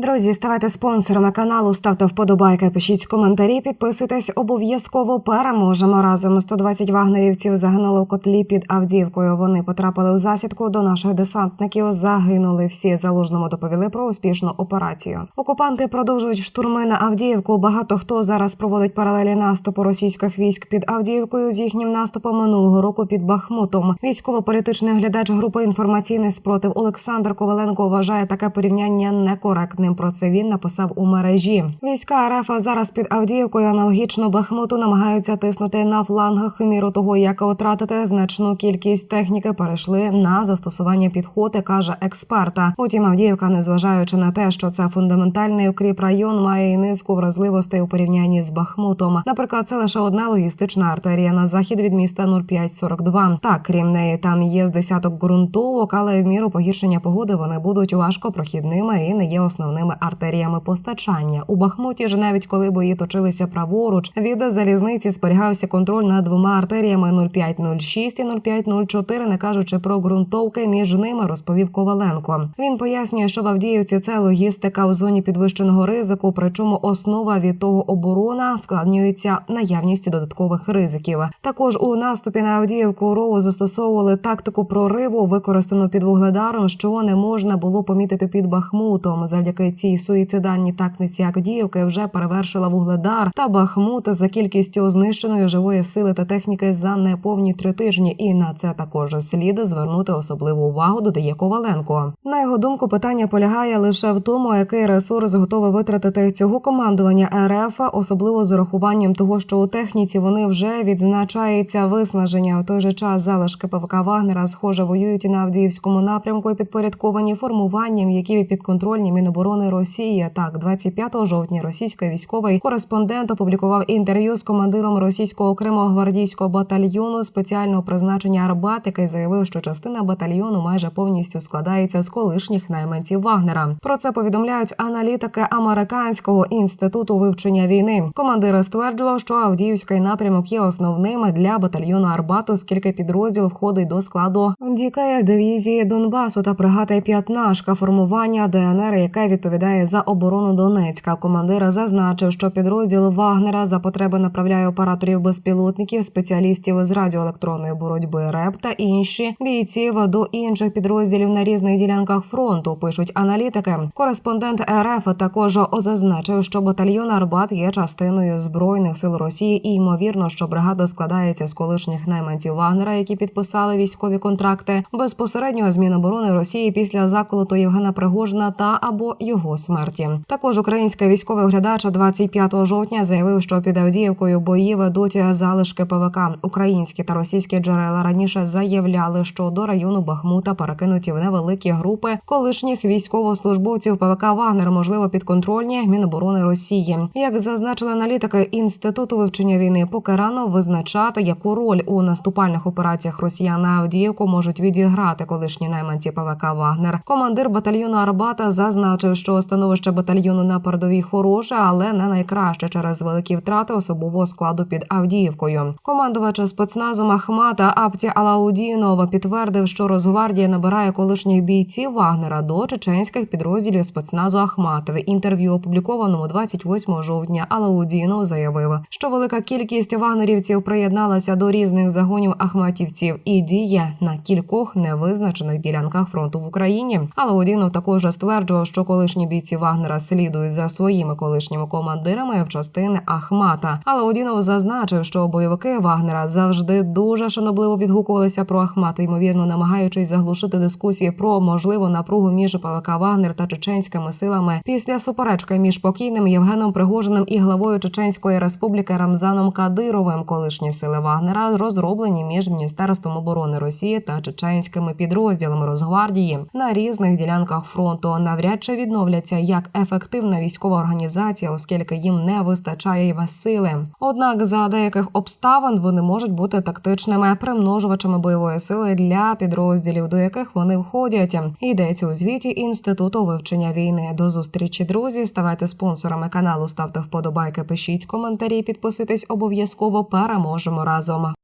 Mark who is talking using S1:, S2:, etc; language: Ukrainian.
S1: Друзі, ставайте спонсорами каналу, ставте вподобайки, пишіть коментарі, підписуйтесь. Обов'язково переможемо разом. 120 вагнерівців загинули в котлі під Авдіївкою. Вони потрапили у засідку до наших десантників. Загинули всі. Залужному доповіли про успішну операцію. Окупанти продовжують штурми на Авдіївку. Багато хто зараз проводить паралелі наступу російських військ під Авдіївкою з їхнім наступом минулого року під Бахмутом. Військово-політичний оглядач групи інформаційний спротив Олександр Коваленко вважає таке порівняння некоректним. Про це він написав у мережі. Війська РФ зараз під Авдіївкою аналогічно Бахмуту намагаються тиснути на флангах. Міру того, як втратити значну кількість техніки, перейшли на застосування підходи, каже експерта. Утім, Авдіївка, незважаючи на те, що це фундаментальний укріп район, має і низку вразливостей у порівнянні з Бахмутом. Наприклад, це лише одна логістична артерія на захід від міста 0542. Так, крім неї, там є з десяток ґрунтовок, але в міру погіршення погоди вони будуть важкопрохідними і не є основними артеріями постачання. У Бахмуті ж навіть коли бої точилися праворуч, від залізниці зберігався контроль над двома артеріями 0506 і 0504, не кажучи про ґрунтовки між ними, розповів Коваленко. Він пояснює, що в Авдіївці це логістика у зоні підвищеного ризику, причому основа від того оборона складнюється наявністю додаткових ризиків. Також у наступі на Авдіївку РОУ застосовували тактику прориву, використану під вугледаром, що не можна було помітити під Бахмутом. Завдяки цій суїцидальній тактиці Авдіївки вже перевершила вугледар та Бахмут за кількістю знищеної живої сили та техніки за неповні три тижні. І на це також слід звернути особливу увагу. Додає Коваленко. На його думку, питання полягає лише в тому, який ресурс готовий витратити цього командування РФ, особливо з урахуванням того, що у техніці вони вже відзначається виснаження. В той же час залишки ПВК Вагнера, схоже, воюють на Авдіївському напрямку і підпорядковані формуванням, які підконтрольні Міноборони Росії. Так, 25 жовтня російський військовий кореспондент опублікував інтерв'ю з командиром російського окремого гвардійського батальйону спеціального призначення Арбат, який заявив, що частина батальйону майже повністю складається з колишніх найманців Вагнера. Про це повідомляють аналітики американського інституту вивчення війни. Командир стверджував, що Авдіївський напрямок є основним для батальйону Арбату, оскільки підрозділ входить до складу дікає дивізії Донбасу та бригади П'ятнашка формування ДНР, яке відповідає за оборону Донецька. Командир зазначив, що підрозділ Вагнера за потреби направляє операторів безпілотників, спеціалістів з радіоелектронної боротьби РЕП та інші бійців до інших підрозділів на різних ділянках фронту. Пишуть аналітики. Кореспондент РФ також зазначив, що батальйон Арбат є частиною збройних сил Росії, і ймовірно, що бригада складається з колишніх найманців Вагнера, які підписали військові контракти безпосередньо з Міноборони Росії після заколоту Євгена Пригожина та або його смерті. Також український військовий оглядач 25 жовтня заявив, що під Авдіївкою бої ведуть залишки ПВК. Українські та російські джерела раніше заявляли, що до району Бахмута перекинуті в невеликі групи колишніх військовослужбовців ПВК Вагнер, можливо, підконтрольні Міноборони Росії. Як зазначили аналітики інституту вивчення війни, поки рано визначати, яку роль у наступальних операціях Росіян на Авдіївку можуть відіграти колишні найманці ПВК Вагнер. Командир батальйону Арбата зазначив, що становище батальйону на передовій хороше, але не найкраще через великі втрати особового складу під Авдіївкою. Командувач спецназу Махмата Апті Алаудінова підтвердив, що Росгвардія набирає колишніх бійців Вагнера до чеченських підрозділів спецназу Ахмат. В інтерв'ю опублікованому 28 жовтня Алаудінов заявив, що велика кількість вагнерівців приєдналася до різних загонів ахматівців і діє на кількох невизначених ділянках фронту в Україні. Алаудінов також стверджував, що колишні бійці Вагнера слідують за своїми колишніми командирами в частини Ахмата. Алаудінов зазначив, що бойовики Вагнера завжди дуже шанобливо відгукувалися про Ахмата, ймовірно, намагаючись заглушити дискусії про можливу напругу між ПВК Вагнер та чеченськими силами після суперечки між покійним Євгеном Пригожиним і главою Чеченської республіки Рамзаном Кадировим. Колишні сили Вагнера розроблені між міністерством оборони Росії та чеченськими підрозділами Росгвардії на різних ділянках фронту. Навряд чи відновляться як ефективна військова організація, оскільки їм не вистачає сили. Однак за деяких обставин вони можуть бути тактичними примножувачами бойової сили для підрозділів, до яких вони входять. Йдеться у звіті інституту вивчення війни. До зустрічі, друзі. Ставайте спонсорами каналу, ставте вподобайки, пишіть коментарі, підписуйтесь обов'язково. Переможемо разом.